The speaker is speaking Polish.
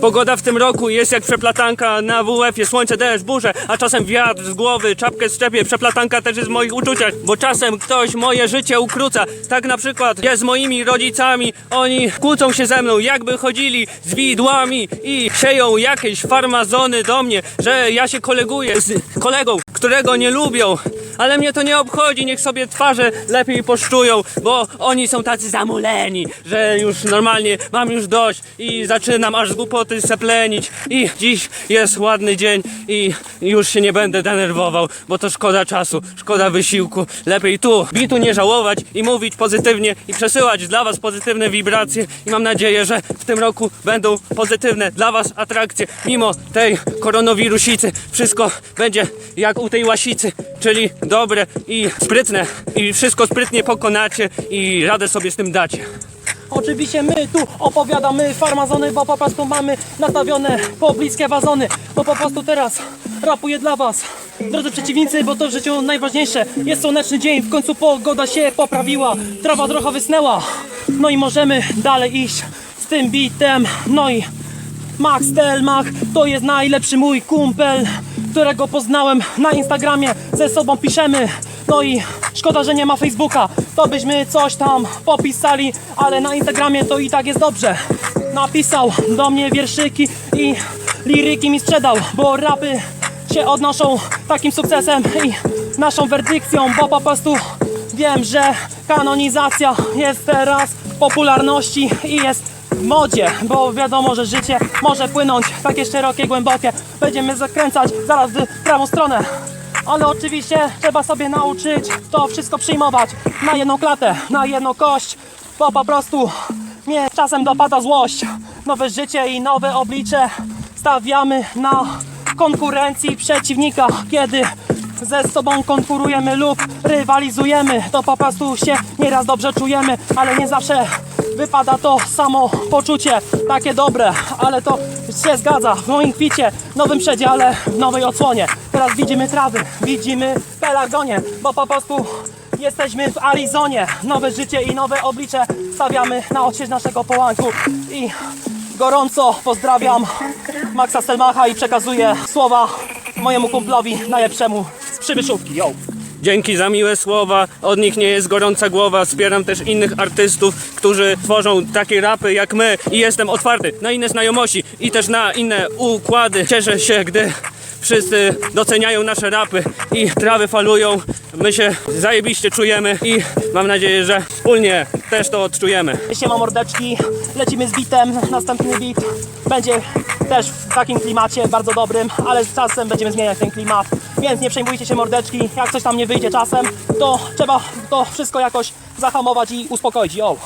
Pogoda w tym roku jest jak przeplatanka na WF, jest słońce, deszcz, burze, a czasem wiatr z głowy, czapkę szczepie, przeplatanka też jest w moich uczuciach, bo czasem ktoś moje życie ukróca, tak na przykład jest z moimi rodzicami, oni kłócą się ze mną, jakby chodzili z widłami i sieją jakieś farmazony do mnie, że ja się koleguję z kolegą, którego nie lubią, ale mnie to nie obchodzi, niech sobie twarze lepiej poszczują, bo oni są tacy zamuleni, że już normalnie mam już dość i zaczynam aż z głupoty seplenić. I dziś jest ładny dzień i już się nie będę denerwował, bo to szkoda czasu, szkoda wysiłku. Lepiej tu bitu nie żałować i mówić pozytywnie i przesyłać dla was pozytywne wibracje i mam nadzieję, że w tym roku będą pozytywne dla was atrakcje. Mimo tej koronawirusicy wszystko będzie jak u tej łasicy, czyli dobre i sprytne i wszystko sprytnie pokonacie i radę sobie z tym dacie. Oczywiście my tu opowiadamy farmazony, bo po prostu mamy nastawione pobliskie wazony, bo po prostu teraz rapuję dla was. Drodzy przeciwnicy, bo to w życiu najważniejsze. Jest słoneczny dzień, w końcu pogoda się poprawiła, trawa trochę wysnęła. No i możemy dalej iść z tym bitem. No i Max Telmach to jest najlepszy mój kumpel, którego poznałem na Instagramie. Ze sobą piszemy. No i szkoda, że nie ma Facebooka. To byśmy coś tam popisali, ale na Instagramie to i tak jest dobrze. Napisał do mnie wierszyki i liryki mi sprzedał, bo rapy się odnoszą takim sukcesem i naszą werdykcją, bo po prostu wiem, że kanonizacja jest teraz w popularności i jest w modzie, bo wiadomo, że życie może płynąć takie szerokie, głębokie. Będziemy zakręcać zaraz w prawą stronę. Ale oczywiście trzeba sobie nauczyć to wszystko przyjmować na jedną klatę, na jedną kość, bo po prostu czasem dopada złość. Nowe życie i nowe oblicze stawiamy na konkurencji przeciwnika, kiedy ze sobą konkurujemy lub rywalizujemy, to po prostu się nieraz dobrze czujemy, ale nie zawsze wypada to samo poczucie, takie dobre, ale to się zgadza. W moim kwicie, nowym przedziale, w nowej odsłonie. Teraz widzimy trawy, widzimy pelargonie, bo po prostu jesteśmy w Arizonie. Nowe życie i nowe oblicze stawiamy na odsiecz naszego połanku. I gorąco pozdrawiam Maxa Stelmacha i przekazuję słowa mojemu kumplowi najlepszemu z Przybyszówki. Yo! Dzięki za miłe słowa, od nich nie jest gorąca głowa. Wspieram też innych artystów, którzy tworzą takie rapy jak my i jestem otwarty na inne znajomości i też na inne układy. Cieszę się, gdy wszyscy doceniają nasze rapy i trawy falują. My się zajebiście czujemy i mam nadzieję, że wspólnie też to odczujemy. Siema mordeczki, lecimy z bitem, następny bit będzie też w takim klimacie bardzo dobrym, ale z czasem będziemy zmieniać ten klimat, więc nie przejmujcie się mordeczki, jak coś tam nie wyjdzie czasem, to trzeba to wszystko jakoś zahamować i uspokoić, yo!